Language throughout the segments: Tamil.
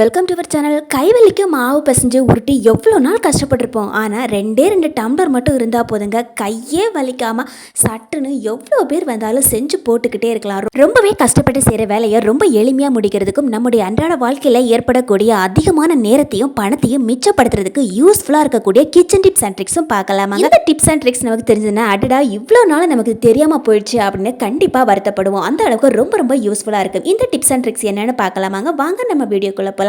வெல்கம் டு அவர் சேனல் கைவெளிக்கு மாவு பசஞ்சு உருட்டி எவ்வளோ நாள் கஷ்டப்பட்டிருப்போம். ஆனால் ரெண்டே ரெண்டு டம்ளர் மட்டும் இருந்தால் போதுங்க. கையே வலிக்காமல் சட்டுன்னு எவ்வளோ பேர் வந்தாலும் செஞ்சு போட்டுக்கிட்டே இருக்கலாம். ரொம்பவே கஷ்டப்பட்டு செய்கிற வேலையை ரொம்ப எளிமையாக முடிக்கிறதுக்கும் நம்முடைய அன்றாட வாழ்க்கையில் ஏற்படக்கூடிய அதிகமான நேரத்தையும் பணத்தையும் மிச்சப்படுத்துறதுக்கு யூஸ்ஃபுல்லாக இருக்கக்கூடிய கிச்சன் டிப்ஸ் அண்ட் ட்ரிக்ஸும் பார்க்கலாமாங்க. இந்த டிப்ஸ் அண்ட் ட்ரிக்ஸ் நமக்கு தெரிஞ்சதுன்னா அடடா இவ்வளோ நாள் நமக்கு தெரியாமல் போயிடுச்சு அப்படின்னு கண்டிப்பாக வருத்தப்படுவோம். அந்த அளவுக்கு ரொம்ப ரொம்ப யூஸ்ஃபுல்லாக இருக்கும். இந்த டிப்ஸ் அண்ட் ட்ரிக்ஸ் என்னென்னு பார்க்கலாமாங்க. வாங்க நம்ம வீடியோக்குள்ளே போகலாம்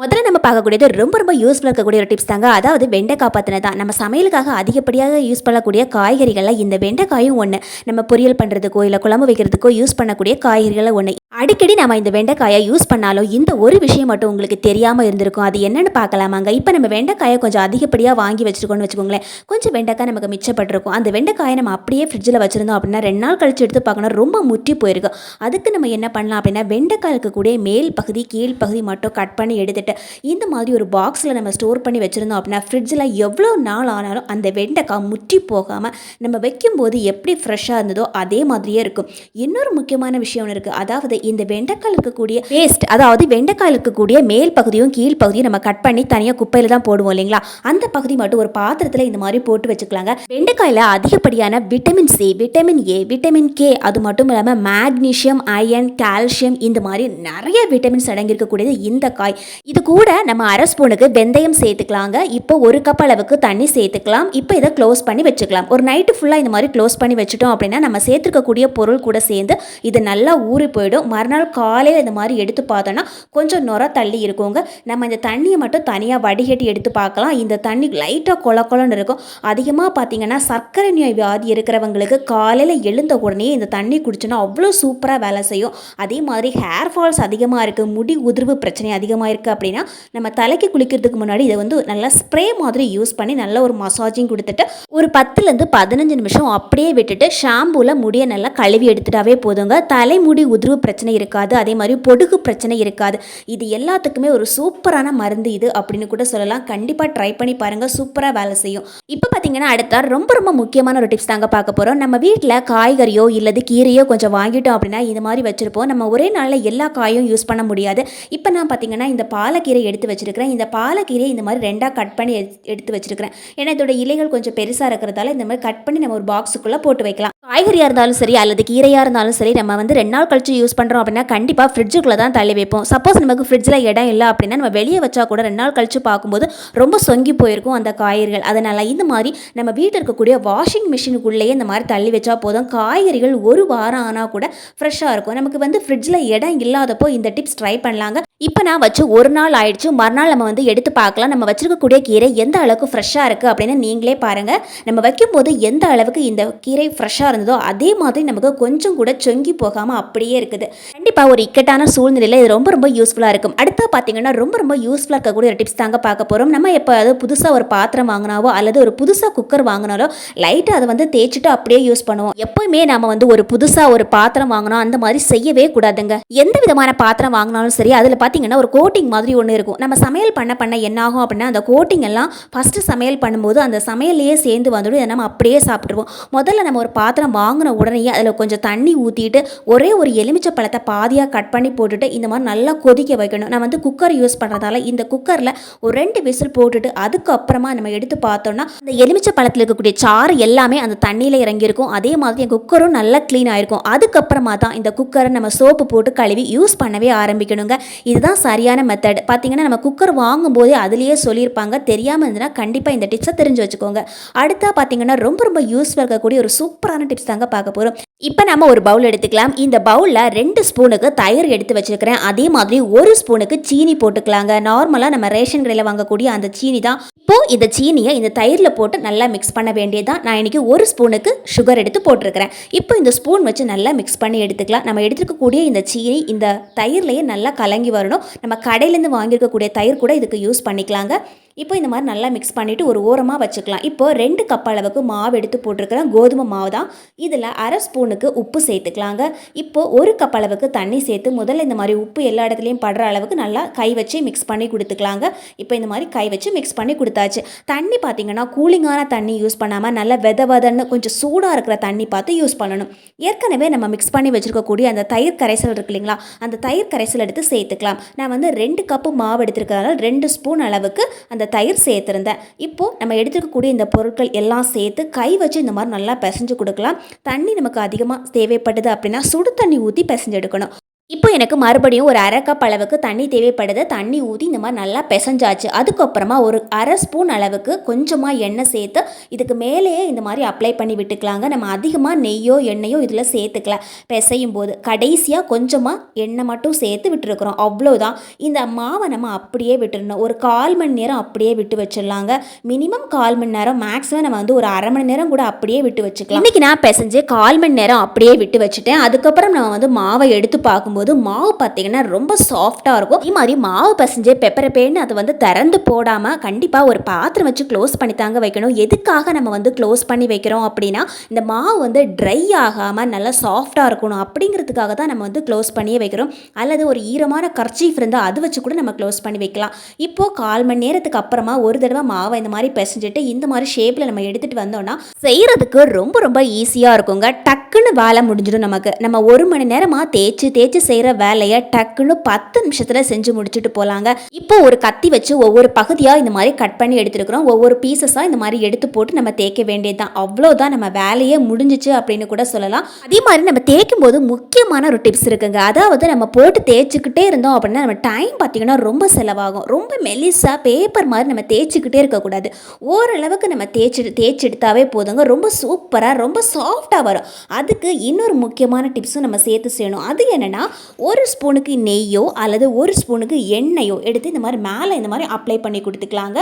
முதல்ல நம்ம பார்க்கக்கூடியது ரொம்ப ரொம்ப யூஸ்ஃபுல்லாக இருக்கக்கூடிய ஒரு டிப்ஸ் தாங்க. அதாவது வெண்டைக்காய் பற்றின தான். நம்ம சமையலுக்காக அதிகப்படியாக யூஸ் பண்ணக்கூடிய காய்கறிகளில் இந்த வெண்டைக்காயும் ஒன்று நம்ம பொரியல் பண்ணுறதுக்கோ இல்லை குழம்பு வைக்கிறதுக்கோ யூஸ் பண்ணக்கூடிய காய்கறிகளில் ஒன்று அடிக்கடி நம்ம இந்த வெண்டைக்காயை யூஸ் பண்ணாலும் இந்த ஒரு விஷயம் மட்டும் உங்களுக்கு தெரியாமல் இருந்திருக்கும். அது என்னென்னு பார்க்கலாமாங்க? இப்போ நம்ம வெண்டைக்காயை கொஞ்சம் அதிகப்படியாக வாங்கி வச்சிருக்கோம்னு வச்சுக்கோங்களேன். கொஞ்சம் வெண்டைக்காய் நமக்கு மிச்சப்பட்டிருக்கும். அந்த வெண்டைக்காயை நம்ம அப்படியே ஃப்ரிட்ஜில் வச்சுருந்தோம் அப்படின்னா ரெண்டு நாள் கழிச்சு எடுத்து பார்க்கணும். ரொம்ப முற்றி போயிருக்கும் அதுக்கு நம்ம என்ன பண்ணலாம் அப்படின்னா வெண்டைக்காய் இருக்கக்கூடிய மேல் பகுதி கீழ் பகுதி மட்டும் கட் பண்ணி எடுத்துட்டு இந்த மாதிரி ஒரு பாக்ஸில் நம்ம ஸ்டோர் பண்ணி வச்சுருந்தோம் அப்படின்னா ஃப்ரிட்ஜில் எவ்வளோ நாள் ஆனாலும் அந்த வெண்டைக்காய் முற்றி போகாமல் நம்ம வைக்கும்போது எப்படி ஃப்ரெஷ்ஷாக இருந்ததோ அதே மாதிரியே இருக்கும். இன்னொரு முக்கியமான விஷயம் ஒன்று இருக்குது அதாவது இந்த வெண்டைக்காய் இருக்கக்கூடிய வேஸ்ட் அதாவது வெண்டைக்காய் இருக்கக்கூடிய மேல் பகுதியும் கீழ் பகுதியும் நம்ம கட் பண்ணி தனியாக குப்பையில் தான் போடுவோம் இல்லைங்களா? அந்த பகுதி மட்டும் ஒரு பாத்திரத்தில் இந்த மாதிரி போட்டு வச்சுக்கலாங்க. வெண்டைக்காயில் அதிகப்படியான vitamin C vitamin A vitamin K அது மட்டும் இல்லாமல் மேக்னீஷியம் அயன் கால்சியம் இந்த மாதிரி நிறைய விட்டமின்ஸ் அடங்கியிருக்கக்கூடியது இந்த காய். இது கூட நம்ம அரை ஸ்பூனுக்கு வெந்தயம் சேர்த்துக்கலாங்க. இப்போ ஒரு கப் அளவுக்கு தண்ணி சேர்த்துக்கலாம். இப்போ இதை க்ளோஸ் பண்ணி வச்சுக்கலாம். ஒரு நைட்டு ஃபுல்லாக இந்த மாதிரி க்ளோஸ் பண்ணி வச்சுட்டோம் அப்படின்னா நம்ம சேர்த்துருக்கக்கூடிய பொருள் கூட சேர்ந்து இது நல்லா ஊறி போயிடும். மறுநாள் காலையில் இந்த மாதிரி எடுத்து பார்த்தோன்னா கொஞ்சம் நுர தள்ளி இருக்குங்க. நம்ம இந்த தண்ணியை மட்டும் தனியாக வடிகட்டி எடுத்து பார்க்கலாம். இந்த தண்ணி லைட்டாக கொல கொலன்னு இருக்கும். அதிகமாக பார்த்தீங்கன்னா சர்க்கரை நோய் வியாதி இருக்கிறவங்களுக்கு காலையில் எழுந்த உடனே இந்த தண்ணி குடிச்சோன்னா அவ்வளோ சூப்பராக வேலை செய்யும். அதே மாதிரி ஹேர் ஃபால்ஸ் அதிகமாக இருக்குது முடி உதிர்வு பிரச்சனை அதிகமாக இருக்குது அப்படின்னு அப்படின்னா நம்ம தலைக்கு குளிக்கிறதுக்கு முன்னாடி இதை வந்து நல்லா ஸ்ப்ரே மாதிரி யூஸ் பண்ணி நல்ல ஒரு மசாஜிங் கொடுத்துட்டு ஒரு பத்துலேருந்து பதினஞ்சு நிமிஷம் அப்படியே விட்டுட்டு ஷாம்பூவில் முடியை நல்லா கழுவி எடுத்துட்டாவே போதுங்க. தலைமுடி உதிர்வு பிரச்சனை இருக்காது. அதே மாதிரி பொடுகு பிரச்சனை இருக்காது. இது எல்லாத்துக்குமே ஒரு சூப்பரான மருந்து இது அப்படின்னு கூட சொல்லலாம். கண்டிப்பாக ட்ரை பண்ணி பாருங்கள் சூப்பராக வேலை செய்யும். இப்போ பார்த்தீங்கன்னா அடுத்த ரொம்ப ரொம்ப முக்கியமான ஒரு டிப்ஸ் தாங்க பார்க்க போகிறோம் நம்ம வீட்டில் காய்கறியோ இல்லது கீரையோ கொஞ்சம் வாங்கிட்டோம் அப்படின்னா இது மாதிரி வச்சுருப்போம். நம்ம ஒரே நாளில் எல்லா காயும் யூஸ் பண்ண முடியாது. இப்போ நான் பார்த்தீங்கன்னா இந்த பால் பாலக்கீரை எடுத்து வச்சுருக்கிறேன். இந்த பாலக்கீரையை இந்த மாதிரி ரெண்டாக கட் பண்ணி எடுத்து- வச்சுருக்கிறேன். வச்சிருக்கிறேன் ஏன்னா இதோட இலைகள் கொஞ்சம் பெருசாக இருக்கிறதால இந்த மாதிரி கட் பண்ணி நம்ம ஒரு பாக்ஸுக்குள்ளே போட்டு வைக்கலாம். காய்கறியாக இருந்தாலும் சரி அல்லது கீரையாக இருந்தாலும் சரி நம்ம வந்து ரெண்டு நாள் கழிச்சு யூஸ் பண்ணுறோம் அப்படின்னா கண்டிப்பாக ஃப்ரிட்ஜுக்குள்ளே தான் தள்ளி வைப்போம். சப்போஸ் நமக்கு ஃப்ரிட்ஜில் இடம் இல்லை அப்படின்னா நம்ம வெளியே வச்சா கூட ரெண்டு நாள் கழிச்சு பார்க்கும்போது ரொம்ப சொங்கி போயிருக்கும் அந்த காய்கறிகள். அதனால் இந்த மாதிரி நம்ம வீட்டில் இருக்கக்கூடிய வாஷிங் மிஷினுக்குள்ளேயே இந்த மாதிரி தள்ளி வச்சா போதும். காய்கறிகள் ஒரு வாரம் ஆனால் கூட ஃப்ரெஷ்ஷாக இருக்கும். நமக்கு வந்து ஃப்ரிட்ஜில் இடம் இல்லாதப்போ இந்த டிப்ஸ் ட்ரை பண்ணலாங்க. இப்போ நான் வச்சு ஒரு நாள் ஆயிடுச்சு. மறுநாள் நம்ம வந்து எடுத்து பார்க்கலாம். நம்ம வச்சுருக்கக்கூடிய கீரை எந்த அளவுக்கு ஃப்ரெஷ்ஷாக இருக்குது அப்படின்னு நீங்களே பாருங்கள் நம்ம வைக்கும்போது எந்த அளவுக்கு இந்த கீரை ஃப்ரெஷ்ஷாக இருந்ததோ அதே மாதிரி நமக்கு கொஞ்சம் கூட சொங்கி போகாமல் அப்படியே இருக்குது. கண்டிப்பாக ஒரு இக்கட்டான சூழ்நிலையில் இது ரொம்ப ரொம்ப யூஸ்ஃபுல்லாக இருக்கும். அடுத்து பார்த்தீங்கன்னா ரொம்ப ரொம்ப யூஸ்ஃபுல்லாக இருக்கக்கூடிய ஒரு டிப்ஸ் தாங்க பார்க்க போகிறோம் நம்ம எப்போ அது புதுசாக ஒரு பாத்திரம் வாங்கினாவோ அல்லது ஒரு புதுசாக குக்கர் வாங்கினாலோ லைட்டாக அதை வந்து தேய்ச்சிட்டு அப்படியே யூஸ் பண்ணுவோம். எப்போயுமே நம்ம வந்து ஒரு புதுசாக ஒரு பாத்திரம் வாங்கினோம் அந்த மாதிரி செய்யவே கூடாதுங்க. எந்த விதமான பாத்திரம் வாங்கினாலும் சரி அதில் பார்த்தீங்கன்னா ஒரு கோட்டிங் மாதிரி ஒன்று இருக்கும். நம்ம சமையல் பண்ண பண்ண என்ன ஆகும் அப்படின்னா அந்த கோட்டிங் எல்லாம் ஃபஸ்ட்டு சமையல் பண்ணும்போது அந்த சமையல்லையே சேர்ந்து வந்துடும். இதை நம்ம அப்படியே சாப்பிட்ருவோம் முதல்ல நம்ம ஒரு பாத்திரம் வாங்கின உடனே அதில் கொஞ்சம் தண்ணி ஊற்றிட்டு ஒரே ஒரு எலுமிச்சை பழத்தை பாதியாக கட் பண்ணி போட்டுட்டு இந்த மாதிரி நல்லா கொதிக்க வைக்கணும். நான் வந்து குக்கர் யூஸ் பண்ணுறதால இந்த குக்கரில் ஒரு ரெண்டு விசில் போட்டுட்டு அதுக்கப்புறமா நம்ம எடுத்து பார்த்தோம்னா அந்த எலுமிச்சை பழத்தில் இருக்கக்கூடிய சாறு எல்லாமே அந்த தண்ணியில் இறங்கியிருக்கும். அதே மாதிரி என் குக்கரும் நல்லா க்ளீன் ஆகிருக்கும் அதுக்கப்புறமா தான் இந்த குக்கரை நம்ம சோப்பு போட்டு கழுவி யூஸ் பண்ணவே ஆரம்பிக்கணுங்க. இது இதுதான் சரியான மெத்தட் பார்த்தீங்கன்னா நம்ம குக்கர் வாங்கும்போதே அதுலேயே சொல்லியிருப்பாங்க. தெரியாமல் இருந்ததுன்னா கண்டிப்பாக இந்த டிப்ஸை தெரிஞ்சு வச்சுக்கோங்க. அடுத்தா பார்த்தீங்கன்னா ரொம்ப ரொம்ப யூஸ்ஃபுல்லாக இருக்கக்கூடிய ஒரு சூப்பரான டிப்ஸ் தாங்க பார்க்க போகிறோம் இப்போ நம்ம ஒரு பவுல் எடுத்துக்கலாம். இந்த பவுலில் ரெண்டு ஸ்பூனுக்கு தயிர் எடுத்து வச்சுருக்கிறேன். அதே மாதிரி ஒரு ஸ்பூனுக்கு சீனி போட்டுக்கலாங்க. நார்மலாக நம்ம ரேஷன் கடையில் வாங்கக்கூடிய அந்த சீனி தான். இப்போ இந்த சீனியை இந்த தயிரில் போட்டு நல்லா மிக்ஸ் பண்ண வேண்டியதான் நான் இன்றைக்கி ஒரு ஸ்பூனுக்கு சுகர் எடுத்து போட்டிருக்கிறேன். இப்போ இந்த ஸ்பூன் வச்சு நல்லா மிக்ஸ் பண்ணி எடுத்துக்கலாம். நம்ம எடுத்துக்கக்கூடிய இந்த சீனி இந்த தயிர்லேயே நல்லா கலங்கி வரணும். நம்ம கடையிலேருந்து வாங்கியிருக்கக்கூடிய தயிர் கூட இதுக்கு யூஸ் பண்ணிக்கலாங்க. இப்போ இந்த மாதிரி நல்லா மிக்ஸ் பண்ணிவிட்டு ஒரு ஓரமாக வச்சுக்கலாம். இப்போ ரெண்டு கப் அளவுக்கு மாவு எடுத்து போட்டிருக்கிறேன் கோதுமை மாவு தான். இதில் அரை ஸ்பூனுக்கு உப்பு சேர்த்துக்கலாங்க. இப்போ ஒரு கப் அளவுக்கு தண்ணி சேர்த்து முதல்ல இந்த மாதிரி உப்பு எல்லா இடத்துலையும் படுற அளவுக்கு நல்லா கை வச்சு மிக்ஸ் பண்ணி கொடுத்துக்கலாங்க. இப்போ இந்த மாதிரி கை வச்சு மிக்ஸ் பண்ணி கொடுத்தாச்சு. தண்ணி பார்த்தீங்கன்னா கூலிங்கான தண்ணி யூஸ் பண்ணாமல் நல்லா வெத வதன்னு கொஞ்சம் சூடாக இருக்கிற தண்ணி பார்த்து யூஸ் பண்ணணும். ஏற்கனவே நம்ம மிக்ஸ் பண்ணி வச்சுருக்கக்கூடிய அந்த தயிர் கரைசல் இருக்கு இல்லைங்களா? அந்த தயிர் கரைசல் எடுத்து சேர்த்துக்கலாம். நான் வந்து ரெண்டு கப்பு மாவு எடுத்துருக்கிறதால ரெண்டு ஸ்பூன் அளவுக்கு அந்த தயிர் சேர்த்துருந்தேன். இப்போது நம்ம எடுத்துக்கக்கூடிய இந்த பொருட்கள் எல்லாம் சேர்த்து கை வச்சு இந்த மாதிரி நல்லா பிசைஞ்சு கொடுக்கலாம். தண்ணி நமக்கு அதிகமாக தேவைப்படுது அப்படின்னா சுடு தண்ணி ஊற்றி பிசைஞ்சு எடுக்கணும். இப்போ எனக்கு மறுபடியும் ஒரு அரை கப் அளவுக்கு தண்ணி தேவைப்படுது. தண்ணி ஊற்றி இந்த மாதிரி நல்லா பிசைஞ்சாச்சு. அதுக்கப்புறமா ஒரு அரை ஸ்பூன் அளவுக்கு கொஞ்சமாக எண்ணெய் சேர்த்து இதுக்கு மேலேயே இந்த மாதிரி அப்ளை பண்ணி விட்டுக்கலாங்க. நம்ம அதிகமாக நெய்யோ எண்ணெயோ இதில் சேர்த்துக்கல. பிசையும் போது கடைசியாக கொஞ்சமாக எண்ணெய் மட்டும் சேர்த்து விட்டுருக்குறோம். அவ்வளோதான் இந்த மாவை நம்ம அப்படியே விட்டுருணும் ஒரு கால் மணி நேரம் அப்படியே விட்டு வச்சிடலாங்க. மினிமம் கால் மணி நேரம் மேக்ஸிமம் நம்ம வந்து ஒரு அரை மணி நேரம் கூட அப்படியே விட்டு வச்சுக்கலாம். இன்றைக்கி நான் பிசைஞ்சு கால் மணி நேரம் அப்படியே விட்டு வச்சுட்டேன். அதுக்கப்புறம் நம்ம வந்து மாவை எடுத்து பார்க்கும்போது மாவு பார்த்தீங்கன்னா ரொம்ப சாஃப்டாக இருக்கும். இதே மாதிரி மாவு பசஞ்சு பெப்பரை பேன்னு அதை வந்து திறந்து போடாமல் கண்டிப்பாக ஒரு பாத்திரம் வச்சு க்ளோஸ் பண்ணி தாங்க வைக்கணும். எதுக்காக நம்ம வந்து க்ளோஸ் பண்ணி வைக்கிறோம் அப்படின்னா இந்த மாவு வந்து ட்ரை ஆகாமல் நல்லா சாஃப்டாக இருக்கணும் அப்படிங்கிறதுக்காக தான் நம்ம வந்து க்ளோஸ் பண்ணியே வைக்கிறோம். அல்லது ஒரு ஈரமான கர்ச்சீஃப் இருந்தால் அது வச்சு கூட நம்ம க்ளோஸ் பண்ணி வைக்கலாம். இப்போது கால் மணி நேரத்துக்கு அப்புறமா ஒரு தடவை மாவை இந்த மாதிரி பிசைஞ்சிட்டு இந்த மாதிரி ஷேப்பில் நம்ம எடுத்துகிட்டு வந்தோம்னா செய்கிறதுக்கு ரொம்ப ரொம்ப ஈஸியாக இருக்குங்க. டக்குன்னு வேலை முடிஞ்சிடும் நமக்கு. நம்ம ஒரு மணி நேரமாக தேய்ச்சி தேய்ச்சி செய்கிற வேலையை டக்குன்னு பத்து நிமிஷத்தில் செஞ்சு முடிச்சுட்டு போகலாங்க இப்போ ஒரு கத்தி வச்சு ஒவ்வொரு பகுதியாக இந்த மாதிரி கட் பண்ணி எடுத்துருக்குறோம். ஒவ்வொரு பீசஸாக இந்த மாதிரி எடுத்து போட்டு நம்ம தேய்க்க வேண்டியது தான் அவ்வளோதான் நம்ம வேலையே முடிஞ்சிச்சு அப்படின்னு கூட சொல்லலாம். அதே மாதிரி நம்ம தேய்க்கும் போது முக்கியமான ஒரு டிப்ஸ் இருக்குங்க. அதாவது நம்ம போட்டு தேய்ச்சிக்கிட்டே இருந்தோம் அப்படின்னா நம்ம டைம் பார்த்திங்கன்னா ரொம்ப செலவாகும். ரொம்ப மெலிசாக பேப்பர் மாதிரி நம்ம தேய்ச்சிக்கிட்டே இருக்கக்கூடாது ஓரளவுக்கு நம்ம தேய்ச்சி தேய்ச்சி எடுத்தாவே போதுங்க. ரொம்ப சூப்பராக ரொம்ப சாஃப்டாக வரும். அதுக்கு இன்னொரு முக்கியமான டிப்ஸும் நம்ம சேர்த்து செய்யணும். அது என்னென்னா ஒரு ஸ்பூனுக்கு நெய்யோ அல்லது ஒரு ஸ்பூனுக்கு எண்ணெயோ எடுத்து இந்த மாதிரி மேலே இந்த மாதிரி அப்ளை பண்ணி கொடுத்துக்கலாங்க.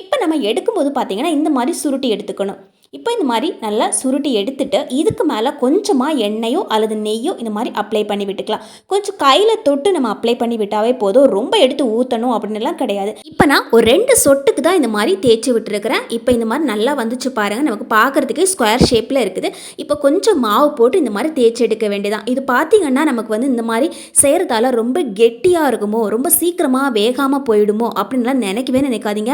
இப்போ நம்ம எடுக்கும்போது பார்த்திங்கன்னா இந்த மாதிரி சுருட்டி எடுத்துக்கணும். இப்போ இந்த மாதிரி நல்லா சுருட்டி எடுத்துட்டு இதுக்கு மேலே கொஞ்சமாக எண்ணெயோ அல்லது நெய்யோ இந்த மாதிரி அப்ளை பண்ணி விட்டுக்கலாம். கொஞ்சம் கையில் தொட்டு நம்ம அப்ளை பண்ணி விட்டாவே போதும். ரொம்ப எடுத்து ஊற்றணும் அப்படின்னுலாம் கிடையாது. இப்போ நான் ஒரு ரெண்டு சொட்டுக்கு தான் இந்த மாதிரி தேய்ச்சி விட்டுருக்கிறேன். இப்போ இந்த மாதிரி நல்லா வந்துச்சு பாருங்கள் நமக்கு பார்க்குறதுக்கு ஸ்கொயர் ஷேப்பில் இருக்குது. இப்போ கொஞ்சம் மாவு போட்டு இந்த மாதிரி தேய்ச்சி எடுக்க வேண்டியதான் இது பார்த்திங்கன்னா நமக்கு வந்து இந்த மாதிரி செய்கிறதால ரொம்ப கெட்டியாக இருக்குமோ ரொம்ப சீக்கிரமாக வேகாமல் போயிடுமோ அப்படின்லாம் நினைக்கவே நினைக்காதீங்க.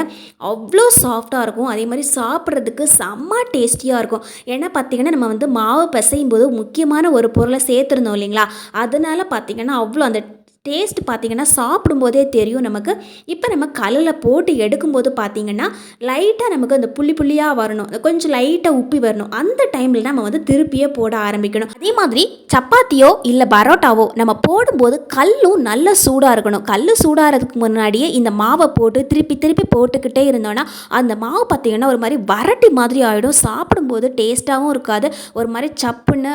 அவ்வளோ சாஃப்டாக இருக்கும். அதே மாதிரி சாப்பிட்றதுக்கு செம்ம டேஸ்டியாக இருக்கும். ஏன்னா பார்த்திங்கன்னா நம்ம வந்து மாவு பிசையும் போது முக்கியமான ஒரு பொருளை சேர்த்துருந்தோம் இல்லைங்களா? அதனால் பார்த்திங்கன்னா அவ்வளோ அந்த டேஸ்ட் பார்த்திங்கன்னா சாப்பிடும்போதே தெரியும் நமக்கு. இப்போ நம்ம கல்லில் போட்டு எடுக்கும்போது பார்த்திங்கன்னா லைட்டாக நமக்கு அந்த புள்ளி புள்ளியாக வரணும். கொஞ்சம் லைட்டாக உப்பி வரணும். அந்த டைமில் நம்ம வந்து திருப்பியே போட ஆரம்பிக்கணும். அதே மாதிரி சப்பாத்தியோ இல்லை பரோட்டாவோ நம்ம போடும்போது கல்லும் நல்ல சூடாக இருக்கணும். கல் சூடாகிறதுக்கு முன்னாடியே இந்த மாவை போட்டு திருப்பி திருப்பி போட்டுக்கிட்டே இருந்தோன்னா அந்த மாவு பார்த்திங்கன்னா ஒரு மாதிரி வரட்டி மாதிரி ஆகிடும் சாப்பிடும்போது டேஸ்ட்டாகவும் இருக்காது. ஒரு மாதிரி சப்புன்னு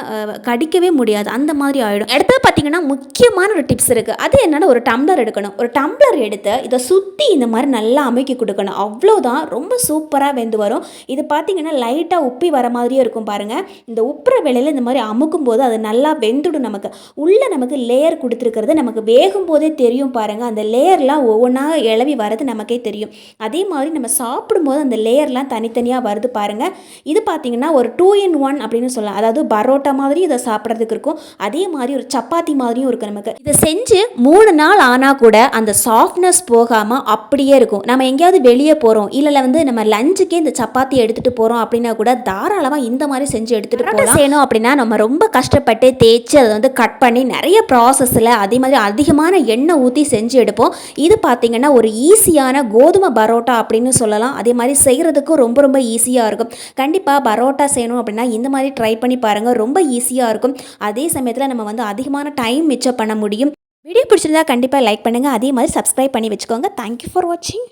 கடிக்கவே முடியாது. அந்த மாதிரி ஆகிடும் அடுத்தது பார்த்திங்கன்னா முக்கியமான ஒரு டிப்ஸ் இருக்குது அது என்னென்னா ஒரு டம்ளர் எடுக்கணும். ஒரு டம்ளர் எடுத்து இதை சுற்றி இந்த மாதிரி நல்லா அமைக்கி கொடுக்கணும். அவ்வளோதான் ரொம்ப சூப்பராக வெந்து வரும். இது பார்த்திங்கன்னா லைட்டாக உப்பி வர மாதிரியே இருக்கும் பாருங்கள் இந்த உப்புற வேலையில் இந்த மாதிரி அமுக்கும் போது அது நல்லா வெந்துடும் நமக்கு. உள்ளே நமக்கு லேயர் கொடுத்துருக்கிறது நமக்கு வேகும் போதே தெரியும் பாருங்கள் அந்த லேயர்லாம் ஒவ்வொன்றா இளவி வரது நமக்கே தெரியும். அதே மாதிரி நம்ம சாப்பிடும்போது அந்த லேயர்லாம் தனித்தனியாக வருது பாருங்கள் இது பார்த்திங்கன்னா ஒரு டூ இன் ஒன் அப்படின்னு சொல்லலாம். அதாவது பரோட்டா மாதிரி இதை சாப்பிட்றதுக்கு இருக்கும். அதே மாதிரி ஒரு சப்பாத்தி மாதிரியும் இருக்கும் நமக்கு. இதை செஞ்சு மூணு நாள் ஆனால் கூட அந்த சாஃப்ட்னஸ் போகாமல் அப்படியே இருக்கும். நம்ம எங்கேயாவது வெளியே போகிறோம் இல்லை வந்து நம்ம லஞ்சுக்கே இந்த சப்பாத்தி எடுத்துகிட்டு போகிறோம் அப்படின்னா கூட தாராளமாக இந்த மாதிரி செஞ்சு எடுத்துகிட்டு போகலாம் செய்யணும் அப்படின்னா நம்ம ரொம்ப கஷ்டப்பட்டு தேய்ச்சி அதை வந்து கட் பண்ணி நிறைய ப்ராசஸில் அதே மாதிரி அதிகமான எண்ணெய் ஊற்றி செஞ்சு எடுப்போம். இது பார்த்திங்கன்னா ஒரு ஈஸியான கோதுமை பரோட்டா அப்படின்னு சொல்லலாம். அதே மாதிரி செய்கிறதுக்கும் ரொம்ப ரொம்ப ஈஸியாக இருக்கும். கண்டிப்பாக பரோட்டா செய்யணும் அப்படின்னா இந்த மாதிரி ட்ரை பண்ணி பாருங்கள் ரொம்ப ஈஸியாக இருக்கும். அதே சமயத்தில் நம்ம வந்து அதிகமான டைம் மிச்சம் பண்ண முடியும். வீடியோ பிடிச்சிருந்தா கண்டிப்பாக லைக் பண்ணுங்கள் அதே மாதிரி சப்ஸ்கிரைப் பண்ணி வச்சுக்கோங்க. தேங்க்யூ ஃபார் வாட்சிங்